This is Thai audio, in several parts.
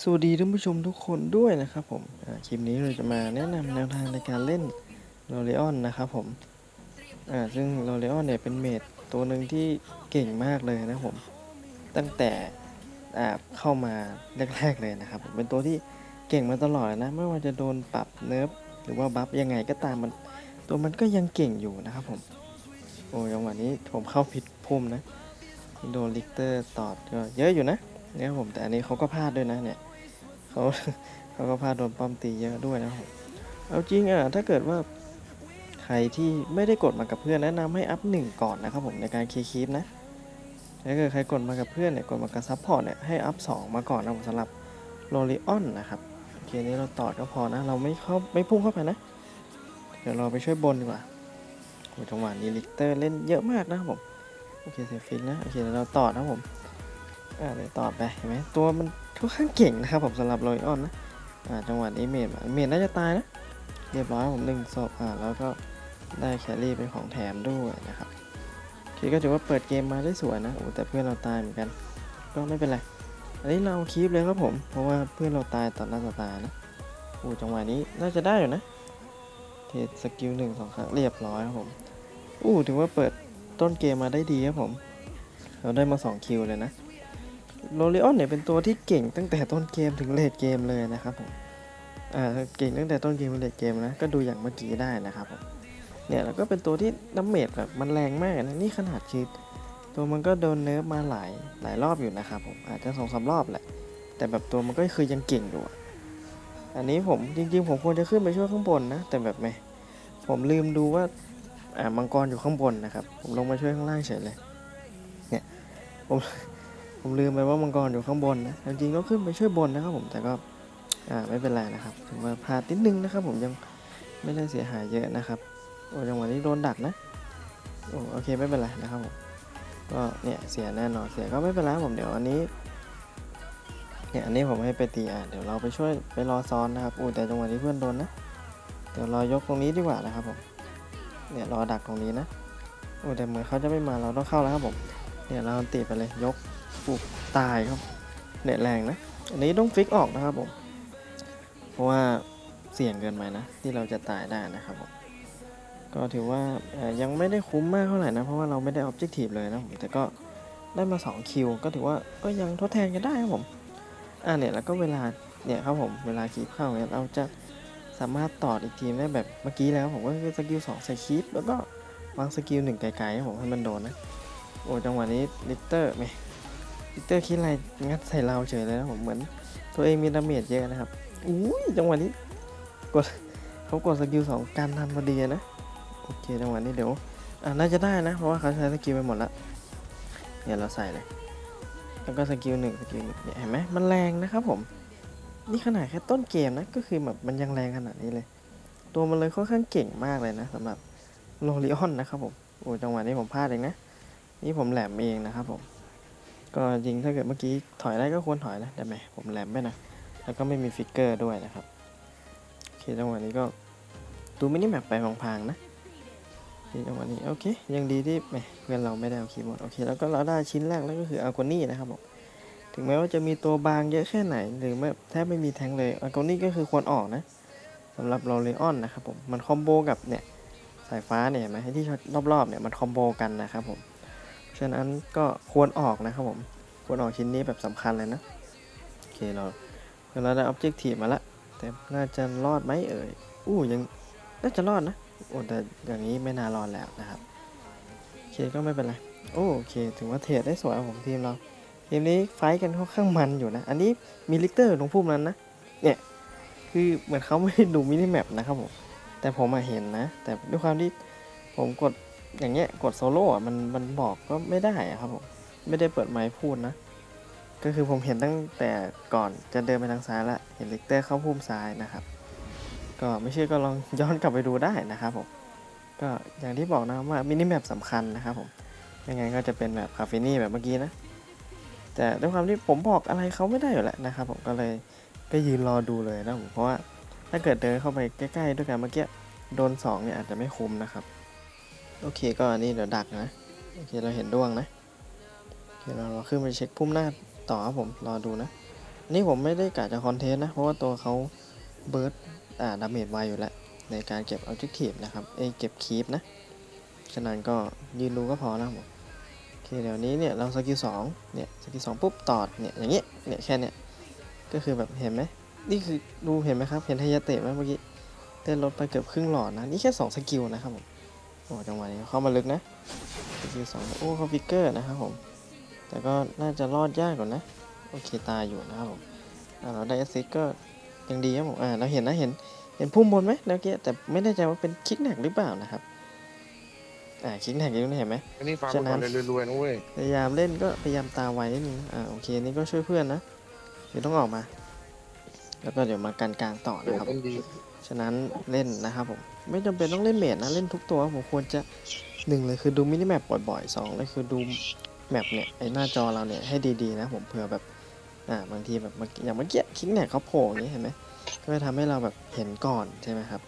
สวัสดีท่านผู้ชมทุกคนด้วยนะครับผมคลิปนี้เราจะมาแนะนำแนวทางในการเล่นโรเลออนนะครับผมซึ่งโรเลออนเนี่ยเป็นเมดตัวหนึ่งที่เก่งมากเลยนะผม ตั้งแต่เข้ามาแรกๆเลยนะครับผมเป็นตัวที่เก่งมาตลอดนะ ไม่ว่าจะโดนปรับเนิร์ฟหรือว่าบัฟยังไงก็ตามมัน ตัวมันก็ยังเก่งอยู่นะครับผม โอ้ยังหวะนี้ผมเข้าผิดพุ่มนะ โดนลิกเตอร์ตอดก็เยอะอยู่นะ เนี่ยผมแต่อันนี้เขาก็พลาดด้วยนะเนี่ยเขาเขาก็พลาดโดนป้อมตีเยอะด้วยนะครับผมเอาจริงอะถ้าเกิดว่าใครที่ไม่ได้กดมากับเพื่อนแนะนำให้อัพหนึ่งก่อนนะครับผมในการเคลียร์คลิปนะถ้าเกิดใครกดมากับเพื่อนเนี่ยกดมากับซัพพอร์ตเนี่ยให้อัพสองมาก่อนนะผมสำหรับโรลิออนนะครับโอเคนี้เราตอดก็พอนะ เราไม่เข้าไม่พุ่งเข้าไปนะ เดี๋ยวเราไปช่วยบนดีกว่าโอ้จังหวะนี้ลิกเตอร์เล่นเยอะมากนะครับผมโอเคเซฟฟินนะโอเคเดี๋ยวเราต่อนะผม อ่าเดี๋ยวต่อไปเห็นไหมตัวมันค่อนข้างเก่งนะครับผมสำหรับโรยออนนะอ่าจังหวะนี้เมดเมดน่าจะตายนะเรียบร้อยผมหนึ่งศพอ่าแล้วก็ได้แครี่เป็นของแถมด้วยนะครับโอก็ถือว่าเปิดเกมมาได้สวยนะโอ้แต่เพื่อนเราตายเหมือนกัน ก็ไม่เป็นไรอันนี้เราคีปเลยครับผม เพราะว่าเพื่อนเราตายต่อหน้าต่อตานะโอ้จังหวะนี้น่าจะได้อยู่นะ เทสกิลหนึ่งสองครั้งเรียบร้อยครับผมอู้ถือว่าเปิดต้นเกมมาได้ดีครับผม เราได้มา 2 คิวเลยนะ โรลิออนเนี่ยเป็นตัวที่เก่งตั้งแต่ต้นเกมถึงเลดเกมเลยนะครับผมอ่าเก่งตั้งแต่ต้นเกมถึงเลดเกมนะก็ดูอย่างเมื่อกี้ได้นะครับผมเนี่ยแล้วก็เป็นตัวที่น้ำเมจแบบมันแรงมากนะนี่ขนาดชีดตัวมันก็โดนเนิร์ฟมาหลายหลายรอบอยู่นะครับผมอาจจะสองสารอบแหละ แต่แบบตัวมันก็คือยังเก่งอยู่อะอันนี้ผมจริงๆ ผมควรจะขึ้นไปช่วยข้างบนนะ แต่แบบไม่ผมลืมดูว่าอ่ามังกรอยู่ข้างบนนะครับ ผมลงมาช่วยข้างล่างเฉยเลยเนี่ยผม ผมลืมไปว่ามังกรอยู่ข้างบนนะจริงๆก็ขึ้นไปช่วยบนนะครับผมแต่ก็อ่าไม่เป็นไรนะครับถือว่าพลาดนิดนึงนะครับผมยังไม่ได้เสียหายเยอะนะครับโอ้จังหวะนี้โดนดักนะโอ้โอเคไม่เป็นไรนะครับผมก็เนี่ยเสียแน่นอนเสียก็ไม่เป็นไรผมเดี๋ยวอันนี้เนี่ยอันนี้ผมให้ไปตีอะเดี๋ยวเราไปช่วยไปรอซ้อนนะครับอู้แต่จังหวะนี้เพื่อนโดนนะเดี๋ยวรอยกตรงนี้ดีกว่านะครับผมเนี่ยรอดักตรงนี้นะโอ้แต่เหมือนเขาจะไม่มาเราต้องเข้าแล้วครับผมเนี่ยเราตีไปเลยยก ปุบตายครับเน็ตแรงนะ อันนี้ต้องฟิกออกนะครับผม เพราะว่าเสี่ยงเกินไปนะ ที่เราจะตายได้นะครับผม ก็ถือว่ายังไม่ได้คุ้มมากเท่าไหร่นะ เพราะว่าเราไม่ได้ออบเจกตีฟเลยนะผมแต่ก็ได้มา 2 คิว ก็ถือว่าก็ยังทดแทนกันได้ครับผม อ่าเนี่ยแล้วก็เวลาเนี่ยครับผมเวลาคีบเข้าเนี่ยเราจะสามารถต่ออีกทีมได้แบบเมื่อกี้แล้วผมก็คือสกิล2ใส่คีปแล้วก็วางสกิลหนึ่งไกลๆให้ผมให้มันโดนนะ โอ้จังหวะนี้ลิกเตอร์ไหม ลิเตอร์คิดอะไรงัดใส่เราเฉยเลยนะผมเหมือน ตัวเองมีดาเมจเยอะนะครับอุ้ยจังหวะนี้กดเขากดสกิลสองการทันพอดีนะโอเคจังหวะนี้เดี๋ยวอ่าน่าจะได้นะ เพราะว่าเขาใช้สกิลไปหมดละเนี่ยเราใส่เลยแล้วก็สกิลหนึ่งสกิลหนึ่งเนี่ยเห็นไหมมันแรงนะครับผม นี่ขนาดแค่ต้นเกมนะก็คือแบบมันยังแรงขนาดนี้เลย ตัวมันเลยค่อนข้างเก่งมากเลยนะสำหรับโรลิออนนะครับผมโอ้จังหวะนี้ผมพลาดเองนะ นี่ผมแหลมเองนะครับผม ก็จริงถ้าเกิดเมื่อกี้ถอยได้ก็ควรถอยนะแต่ไหมผมแหลมไปนะ แล้วก็ไม่มีฟิกเกอร์ด้วยนะครับโอเคจังหวะนี้ก็ดูมินิแมปไปพางๆนะจังหวะนี้โอเคยังดีที่แหมเพื่อนเราไม่ได้เอาคีย์บอร์ดโอเคแล้วก็เราได้ชิ้นแรกแล้วก็คืออัลโกนี่นะครับผมถึงแม้ว่าจะมีตัวบางเยอะแค่ไหน หรือไม่แทบไม่มีแทงเลยอัลโกนี่ก็คือควรออกนะสำหรับโราเลออนนะครับผมมันคอมโบกับเนี่ยสายฟ้าเนี่ยเห็นไหมที่รอบๆเนี่ยมันคอมโบกันนะครับผม ฉะนั้นก็ควรออกนะครับผมควรออกชิ้นนี้แบบสำคัญเลยนะ โอเคเราเราได้ออบเจกตีมาละ แต่น่าจะรอดไหมเอ่ย อู้ยังน่าจะรอดนะโอ้แต่อย่างนี้ไม่น่ารอดแล้วนะครับ โอเคก็ไม่เป็นไร โอ้โอเคถือว่าเทรดได้สวยครับผมทีมเราเกมนี้ไฟกันค่อนข้างมันอยู่นะ อันนี้มีลิกเตอร์ตรงพุ่มนั้นนะ เนี่ย คือเหมือนเขาไม่ด้ดูมินิแมปนะครับผม แต่ผมมาเห็นนะ แต่ด้วยความที่ผมกด อย่างเงี้ยกดโซโล่อะมันมันบอกก็ไม่ได้อะครับผมไม่ได้เปิดไมค์พูดนะ ก็คือผมเห็นตั้งแต่ก่อนจะเดินไปทางซ้ายละเห็นเลิกเตอร์เข้าพุ่มซ้ายนะครับ ก็ไม่เชื่อก็ลองย้อนกลับไปดูได้นะครับผมก็อย่างที่บอกนะว่ามินิแมปสำคัญนะครับผมยังไงก็จะเป็นแบบคาเฟนี่แบบเมื่อกี้นะ แต่ด้วยความที่ผมบอกอะไรเขาไม่ได้อยู่แล้วนะครับผมก็เลยไปยืนรอดูเลยนะผมเพราะว่าถ้าเกิดเดินเข้าไปใกล้ๆด้วยกันเมื่อกี้โดนสองเนี่ยอาจจะไม่คุ้มนะครับ โอเคก็อันนี้เดี๋ยวดักนะ โอเคเราเห็นดวงนะ โอเคเราเราขึ้นไปเช็คพุ่มหน้าต่อครับผมรอดูนะนี่ผมไม่ได้กะจะคอนเทนต์นะ เพราะว่าตัวเขาเบิร์ดอ่าดาเมจไวอยู่แล้ว ในการเก็บอ b จ e c t i v e นะครับเอเก็บคีปนะ ฉะนั้นก็ยืนดูก็พอนะผมโอเคเดี๋ยวนี้เนี่ยเราสกิลสองเนี่ยสกิลสองปุ๊บตอดเนี่ยอย่างเงี้ยเนี่ยแค่เนี้ยก็คือแบบเห็นไหมนี่คือดูเห็นไหมครับ เห็นไทยาเตะไหมเมื่อกี้เต้นลดไปเกือบครึ่งหลอดนะ นี่แค่สองสกิลนะครับผม อ้จังหวะนี้เข้ามาลึกนะสกิลสองโอ้เขาฟิกเกอร์นะครับผม แต่ก็น่าจะรอดยากกว่านะ โอเคตายอยู่นะครับผมอ่าเราได้แอสซิสก็ยังดีครับผมอ่าเราเห็นนะเห็นเห็นพุ่มบนไหมเมื่อกี้แต่ไม่แน่ใจว่าเป็นคิกแนกหรือเปล่านะครับอ่าคิกแนกอยู่นี่เห็นไหมอันนี้ฟาร์มฉะนั้นก่อนเลยรวยๆนะเว้ยพยายามเล่นก็พยายามตาไวนิดนึงนะอ่าโอเคนี่ก็ช่วยเพื่อนนะเดี๋ยวต้องออกมา แล้วก็เดี๋ยวมากันกลางต่อโอ้นะครับเล่นดี ฉะนั้นเล่นนะครับผม ไม่จำเป็นต้องเล่นเมดนะ เล่นทุกตัวผมควรจะหนึ่งเลยคือดูมินิแมปบ่อยๆสองเลยคือดูแมปเนี่ยไอหน้าจอเราเนี่ยให้ดีๆนะผมเผื่อแบบอ่าบางทีแบบอย่างเมื่อกี้คิกเนี่ยเขาโผล่อย่างนี้เห็นไหมก็จะทำให้เราแบบเห็นก่อนใช่ไหมครับ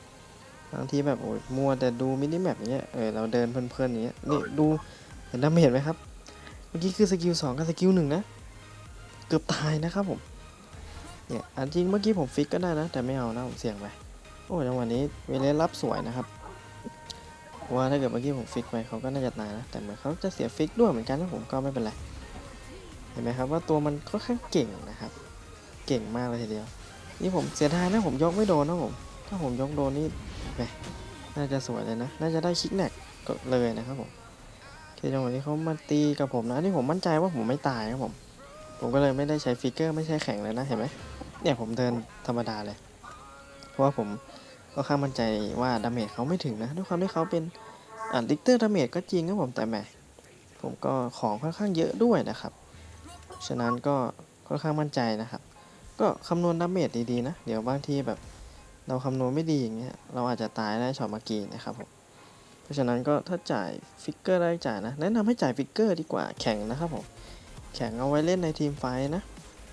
บางทีแบบโอ้ยมัวแต่ดูมินิแมปอย่างเงี้ยเออเราเดินเพลินๆอย่างเงี้ยนี่ดูเห็นดาเมจไหมครับ เมื่อกี้คือสกิลสองกับสกิลหนึ่งนะ เกือบตายนะครับผมเนี่ยอันจริงเมื่อกี้ผมฟิกก็ได้นะ แต่ไม่เอานะผมเสี่ยงไป โอ้ยจังหวะนี้เวเลสรับสวยนะครับ ว่าถ้าเกิดเมื่อกี้ผมฟิกไปเขาก็น่าจะตายนะ แต่เหมือนเขาจะเสียฟิกด้วยเหมือนกันนะผมก็ไม่เป็นไร เห็นไหมครับว่าตัวมันค่อนข้างเก่งนะครับ เก่งมากเลยทีเดียว นี่ผมเสียดายนะผมยกไม่โดนนะผม ถ้าผมยกโดนนี่แหมน่าจะสวยเลยนะ น่าจะได้คิกแนกก็เลยนะครับผมโอเคจังหวะนี้เขามาตีกับผมนะนี่ผมมั่นใจว่าผมไม่ตายครับผม ผมก็เลยไม่ได้ใช้ฟิกเกอร์ไม่ใช่แข็งเลยนะเห็นไหมเนี่ยผมเดินธรรมดาเลย เพราะว่าผมก็ข้างมั่นใจว่าดาเมจเขาไม่ถึงนะด้วยความที่เขาเป็นอ่าลิกเตอร์ดาเมจก็จริงครับผมแต่แหมผมก็ของค่อนข้างเยอะด้วยนะครับ ฉะนั้นก็ค่อนข้างมั่นใจนะครับ ก็คำนวณดาเมจดีๆนะ เดี๋ยวบางทีแบบเราคำนวณไม่ดีอย่างเงี้ยเราอาจจะตายได้ช็อตเมื่อกี้นะครับผมเพราะฉะนั้นก็ถ้าจ่ายฟิกเกอร์ได้จ่ายนะแนะนำให้จ่ายฟิกเกอร์ดีกว่าแข่งนะครับผมแข่งเอาไว้เล่นในทีมไฟท์นะ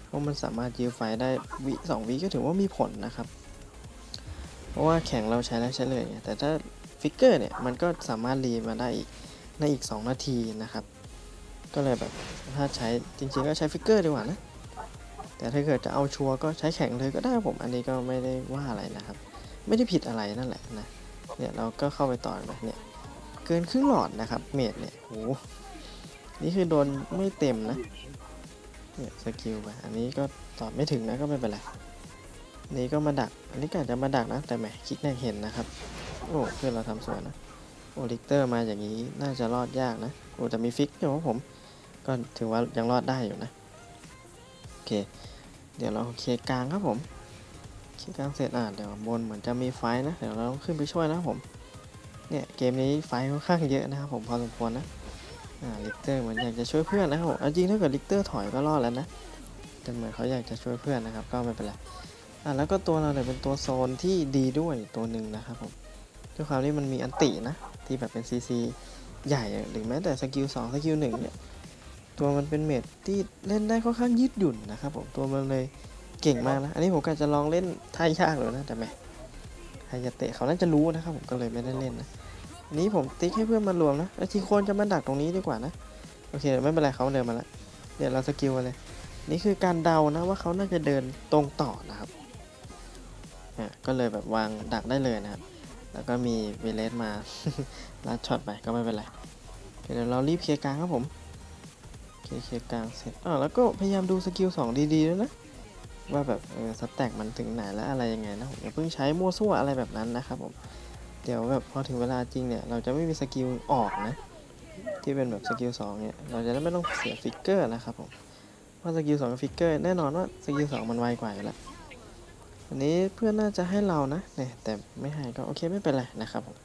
เพราะมันสามารถยื้อไฟได้วิสองวิก็ถือว่ามีผลนะครับ เพราะว่าแข่งเราใช้แล้วใช้เลยไงแต่ถ้าฟิกเกอร์เนี่ยมันก็สามารถรีมาได้อีกในอีก 2 นาทีนะครับ ก็เลยแบบถ้าใช้จริงๆก็ใช้ฟิกเกอร์ดีกว่านะ แต่ถ้าเกิดจะเอาชัวร์ก็ใช้แข่งเลยก็ได้ผมอันนี้ก็ไม่ได้ว่าอะไรนะครับ ไม่ได้ผิดอะไรนั่นแหละนะเนี่ยเราก็เข้าไปต่อไปเนี่ยเกินครึ่งหลอดนะครับเมดเนี่ยโหนี่คือโดนไม่เต็มนะเนี่ยสกิลไปอันนี้ก็ตอบไม่ถึงนะก็ไม่เป็นไร นี่ก็มาดัก อันนี้ก็อาจจะมาดักนะ แต่แหมคิดแน่เห็นนะครับ โอ้เพื่อนเราทำสวยนะ โอลิกเตอร์มาอย่างนี้น่าจะรอดยากนะ โอ้แต่มีฟิกอยู่ครับผม ก็ถือว่ายังรอดได้อยู่นะ โอเค เดี๋ยวเราเคลียร์กลางครับผม เคลียร์กลางเสร็จอะเดี๋ยวบนเหมือนจะมีไฟนะ เดี๋ยวเราต้องขึ้นไปช่วยนะครับผม เนี่ยเกมนี้ไฟค่อนข้างเยอะนะครับผมพอสมควรนะ อ่าลิกเตอร์เหมือนอยากจะช่วยเพื่อนนะครับผมเอาจริงถ้าเกิดลิกเตอร์ถอยก็รอดแล้วนะ แต่เหมือนเขาอยากจะช่วยเพื่อนนะครับ ก็ไม่เป็นไร อะแล้วก็ตัวเราเนี่ยเป็นตัวโซนที่ดีด้วยตัวหนึ่งนะครับผมด้วยความที่มันมีอันตินะที่แบบเป็นซีซีใหญ่หรือแม้แต่สกิลสองสกิลหนึ่งเนี่ยตัวมันเป็นเมดที่เล่นได้ค่อนข้างยืดหยุ่นนะครับผมตัวมันเลยเก่งมากนะ อันนี้ผมก็จะลองเล่นท่ายากเลยนะแต่แหมไฮยาเตะเขาน่าจะรู้นะครับผมก็เลยไม่ได้เล่นนะนนี้ผมติ๊กให้เพื่อนมารวมนะแล้วทีโคนจะมาดักตรงนี้ดีกว่านะโอเคไม่เป็นไรเขาเดินมาแล้วเดี๋ยวเราสกิลเลยนี่คือการเดานะว่าเขาน่าจะเดินตรงต่อนะครับ อะก็เลยแบบวางดักได้เลยนะครับ แล้วก็มีเวเลสมาลัดช็อตไปก็ไม่เป็นไรเเดี๋ยวเรารีบเคลียร์กลางครับผมเคเคลียร์กลางเสร็จอ่าแล้วก็พยายามดูสกิล2ดีๆด้วยนะว่าแบบเออสแต็กมันถึงไหนแล้วอะไรยังไงนะผมอย่าเพิ่งใช้มั่วซั่วอะไรแบบนั้นนะครับผมเดี๋ยวแบบพอถึงเวลาจริงเนี่ยเราจะไม่มีสกิลออกนะ ที่เป็นแบบสกิล2เนี่ยเราจะได้ไม่ต้องเสียฟิกเกอร์นะครับผมว่าสกิล2กับฟิกเกอร์แน่นอนว่าสกิล2มันไวกว่าอยู่แล้ว อันนี้เพื่อนน่าจะให้เรานะเนี่ยแต่ไม่ให้ก็โอเคไม่เป็นไรนะครับผม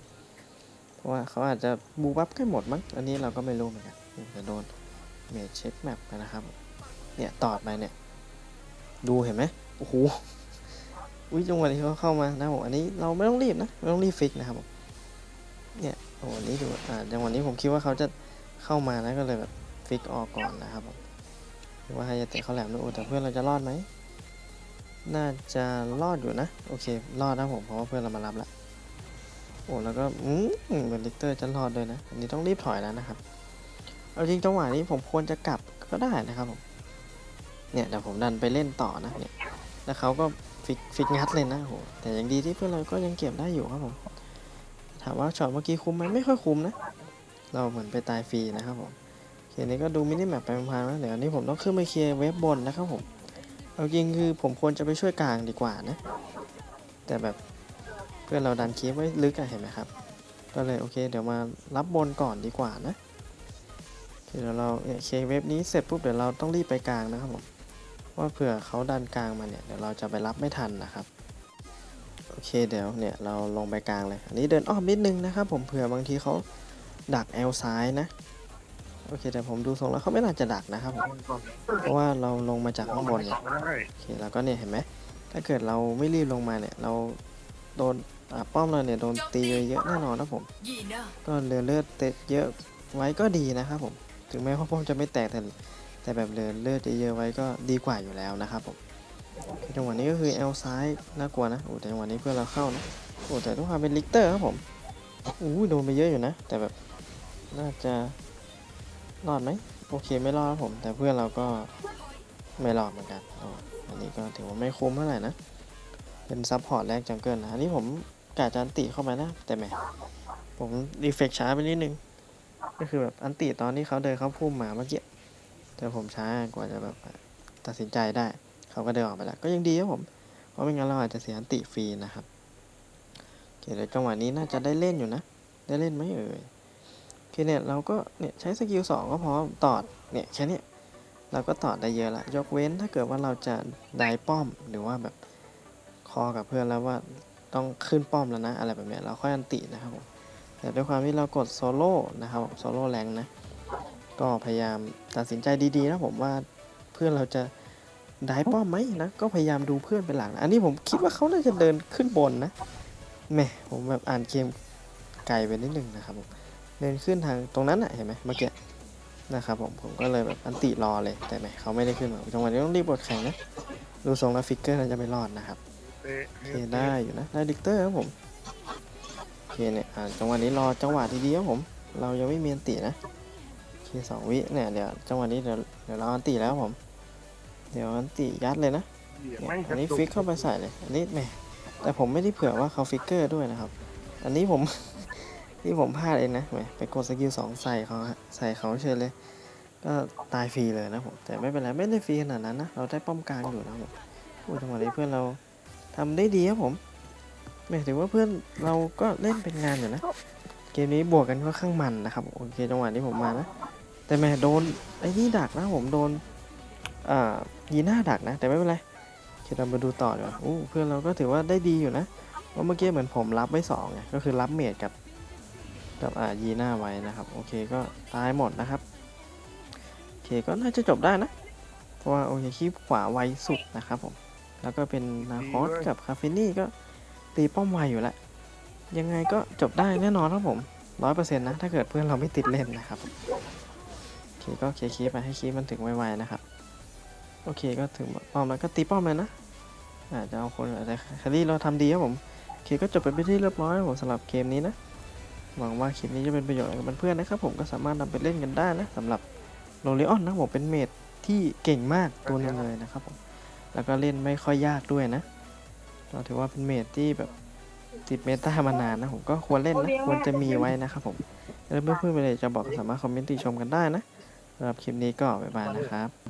เพราะว่าเขาอาจจะบูบัฟใกล้หมดมั้งอันนี้เราก็ไม่รู้เหมือนกันจะโดนเมจเช็คแมปไปนะครับเนี่ยตอดไปเนี่ย ดูเห็นไหมโอ้โหอุ้ยจังหวะนี้เขาเข้ามานะผมอันนี้เราไม่ต้องรีบนะไม่ต้องรีบฟิกนะครับผมเนี่ยโอ้โหอันนี้ดูอ่าจังหวะนี้ผมคิดว่าเขาจะเข้ามานะก็เลยแบบฟิกออกก่อนนะครับผมว่าให้จะเตะเขาแหลมด้วยแต่เพื่อนเราจะรอดไหม น่าจะรอดอยู่นะ โอเค รอดนะผม เพราะว่าเพื่อนเรามารับแล้ว โอ้ แล้วก็ อืมเหมือนลิกเตอร์จะรอดด้วยนะ อันนี้ต้องรีบถอยแล้วนะครับ เอาจริงจังหวะนี้ผมควรจะกลับก็ได้นะครับผม เนี่ยเดี๋ยวผมดันไปเล่นต่อนะเนี่ย แล้วเขาก็ฟิกฟิกงัดเลยนะโห แต่ยังดีที่เพื่อนเราก็ยังเก็บได้อยู่ครับผม ถามว่าช็อตเมื่อกี้คุ้มไหมไม่ค่อยคุ้มนะ เราเหมือนไปตายฟรีนะครับผมอเคนี้ก็ดูมินิแมปไปพลางๆนะเดี๋ยวอันนี้ผมต้องขึ้นไปเคลียร์เว็บบนนะครับผม เอาจริงคือผมควรจะไปช่วยกลางดีกว่านะ แต่แบบเพื่อนเราดันคีบไว้ลึกอะเห็นไหมครับ ก็เลยโอเค เดี๋ยวมารับบนก่อนดีกว่านะเคเดี๋ยวเราเนี่ยเคเว็บนี้เสร็จปุ๊บเดี๋ยวเราต้องรีบไปกลางนะครับผม ว่าเผื่อเขาดันกลางมาเนี่ยเดี๋ยวเราจะไปรับไม่ทันนะครับ โอเคเดี๋ยวเนี่ยเราลงไปกลางเลย อันนี้เดินอ้อมนิดนึงนะครับผมเผื่อบางทีเขาดักแอลซ้ายนะ โอเคแต่ผมดูทรงแล้วเขาไม่น่าจะดักนะครับผมเพราะว่าเราลงมาจากข้างบนไงโอเคแล้วก็เนี่ยเห็นไหมถ้าเกิดเราไม่รีบลงมาเนี่ย เราโดนป้อมเราเนี่ยโดนตีเยอะแน่นอนนะผม ก็เหลือเลือดเตะเยอะไว้ก็ดีนะครับผม ถึงแม้ว่าป้อมจะไม่แตกแต่แต่แบบเหลือเลือดเยอะไว้ก็ดีกว่าอยู่แล้วนะครับผมจังหวะนี้ก็คือเอลซ้ายน่ากลัวนะโอ้แต่จังหวะนี้เพื่อเราเข้านะโอ้แต่ทุกความเป็นลิกเตอร์ครับผมอู้โดนไปเยอะอยู่นะ แต่แบบน่าจะ รอดไหมโอเคไม่รอดผม แต่เพื่อนเราก็ไม่รอดเหมือนกันอ,อันนี้ก็ถือว่าไม่คุ้มเท่าไหร่นะ เป็นซับพอร์ตแรกจังเกิลนะอันนี้ผมกะจะอันติเข้ามานะ แต่แหมผมรีเฟกช้าไปนิดนึง ก็คือแบบอันติตอนที่เขาเดินเข้าพุ่มมาเมื่อกี้แต่ผมช้ากว่าจะแบบตัดสินใจได้ เขาก็เดินออกไปแล้ว ก็ยังดีครับผม เพราะไม่งั้นเราอาจจะเสียอันติฟรีนะครับเคเดี๋ยวจังหวะนี้น่าจะได้เล่นอยู่นะ ได้เล่นไหมเอ่ย โอเนี่ยเราก็เนี่ยใช้สกิลสองก็พอตอดเนี่ยแค่นี้เราก็ตอดได้เยอะละยกเว้นถ้าเกิดว่าเราจะได้ป้อมหรือว่าแบบคอกับเพื่อนแล้วว่าต้องขึ้นป้อมแล้วนะ อะไรแบบนี้เราค่อยอันตินะครับผมแต่ด้วยความที่เรากดโซโล่นะครับโซโล่แรงนะก็พยายามตัดสินใจดีๆนะผมว่าเพื่อนเราจะได้ป้อมไหมนะก็พยายามดูเพื่อนเป็นหลักนะอันนี้ผมคิดว่าเขาน่าจะเดินขึ้นบนนะแหม่ผมแบบอ่านเกมไกลไปนิดนึงนะครับผม เดินขึ้นทางตรงนั้นอะเห็นไหมเมื่อกี้นะครับผมผมก็เลยแบบอันติรอเลยแต่แหมเขาไม่ได้ขึ้นมาจังหวะนี้ต้องรีบกดแข่งนะดูทรงแล้วฟิกเกอร์น่าจะไม่รอดนะครับโอเคได้อยู่นะได้ดิกเตอร์ครับผมโอเคเนี่ยจังหวะนี้รอจังหวะทีเดียวผม เรายังไม่มีอันตินะโอเคสองวิเนี่ยเดี๋ยวจังหวะนี้เดี๋ยวเดี๋ยวเราอันติแล้วผม เดี๋ยวอันติยัดเลยนะอันนี้ฟิกเข้าไปใส่เลยอันนี้แหมแต่ผมไม่ได้เผื่อว่าเขาฟิกเกอร์ด้วยนะครับ อันนี้ผม ที่ผมพลาดเองนะแหมไปกดสกิลสองใส่เขาฮะใส่เขาเฉยเลย ก็ตายฟรีเลยนะผม แต่ไม่เป็นไร ไม่ได้ฟรีขนาดนั้นนะ เราได้ป้อมกลางอยู่นะผมโอ้จังหวะนี้เพื่อนเราทำได้ดีครับผมหมายถึงว่าเพื่อนเราก็เล่นเป็นงานอยู่นะ เกมนี้บวกกันค่อนข้างมันนะครับ โอเคจังหวะนี้ผมมานะ แต่แม่โดนไอ้นี่ดักนะผมโดนอ่ายีน่าดักนะ แต่ไม่เป็นไรโอเคเรามาดูต่อดีกว่าอู้เพื่อนเราก็ถือว่าได้ดีอยู่นะว่าะเมื่อกี้เหมือนผมรับไว้สองไงก็คือรับเมดกับ กับอ่ายีน่าไว้นะครับ โอเคก็ตายหมดนะครับ โอเคก็น่าจะจบได้นะ เพราะว่าโอเคคีบขวาไวสุดนะครับผม แล้วก็เป็นนาคอสกับคาเฟนี่ก็ตีป้อมไวอยู่แล้ว ยังไงก็จบได้แน่นอนครับผมร้อยเปอร์เซ็นต์นะ ถ้าเกิดเพื่อนเราไม่ติดเล่นนะครับ โอเคก็เคลียร์คีบไปให้คีบมันถึงไวๆนะครับ โอเคก็ถึงป้อมแล้วก็ตีป้อมเลยนะอาจจะเอาคนแต่แคลรี่เราทำดีครับผม โอเคก็จบไปเป็นที่เรียบร้อยครับผมสำหรับเกมนี้นะ หวังว่าคลิปนี้จะเป็นประโยชน์กับเพื่อนๆนะครับผมก็สามารถนำไปเล่นกันได้นะสำหรับโรลิออนนะผมเป็นเมดที่เก่งมากตัวนึงเลยนะครับผมแล้วก็เล่นไม่ค่อยยากด้วยนะ เราถือว่าเป็นเมดที่แบบติดเมตามานานนะผมก็ควรเล่นนะควรจะมีไว้นะครับผมแล้วเพื่อนๆไปเลยจะบอกสามารถคอมเมนต์ติชมกันได้นะสำหรับคลิปนี้ก็บ๊ายบายนะครับ